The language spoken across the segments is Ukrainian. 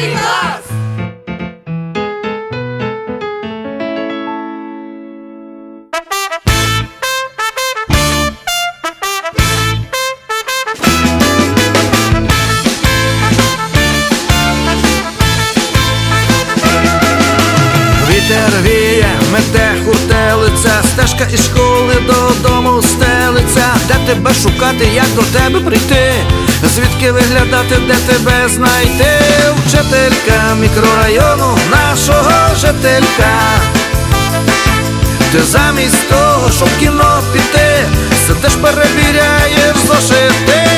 Третій клас! Вітер віє, мете хуртелиця, стежка із школи додому стелиться, де тебе шукати, як до тебе прийти, звідки виглядати, де тебе знайти, вчителька мікрорайону нашого жителька. Ти замість того, щоб кіно піти, сидиш перевіряєш зошити,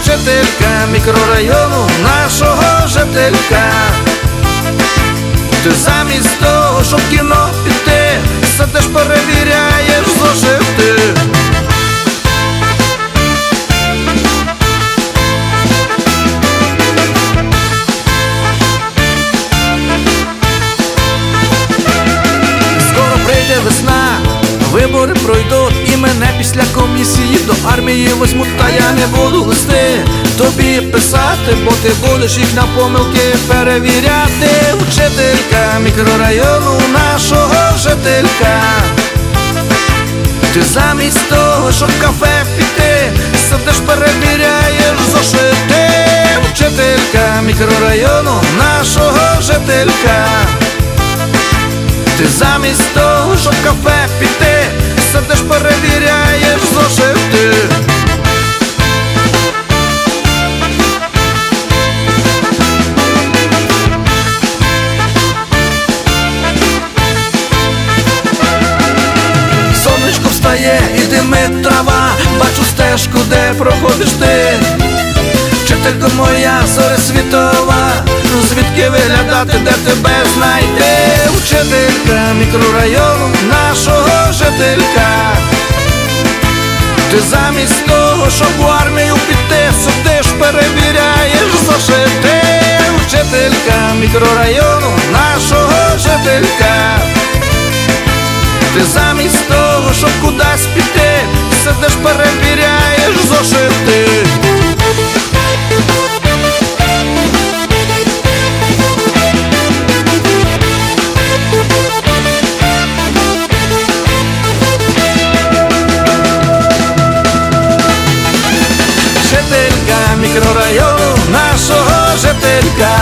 вчителька мікрорайону нашого жителька. Ти замість того, щоб кіно піти, сидиш перевіряєш пройдуть і мене після комісії до армії возьмуть, та я не буду листи тобі писати, бо ти будеш їх на помилки перевіряти. Вчителька мікрорайону нашого жителька. Ти замість того, щоб кафе піти, сидиш перевіряєш зошити. Вчителька мікрорайону нашого жителька. Ти замість того, щоб кафе піти, сидиш перевіряєш зошити. Сонечко встає і димить трава, бачу стежку, де проходиш ти. Вчителько моя зоря світова, ну звідки виглядати, де тебе знайти? Вчителька мікрорайону нашого жителька. Ти замість того, щоб в армію піти, сидиш, перевіряєш зошити. Вчителька мікрорайону нашого жителька. Ти замість того, щоб кудись піти, сидиш, перевіряєш зошити. Жителька мікрорайону нашого жителька.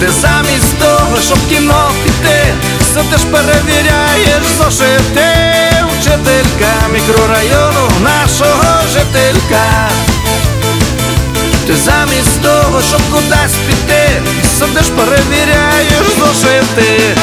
Ти замість того, щоб кіно піти, сидиш, перевіряєш зошити. Вчителька мікрорайону нашого жителька. Ти замість того, щоб кудись піти, сидиш, перевіряєш зошити.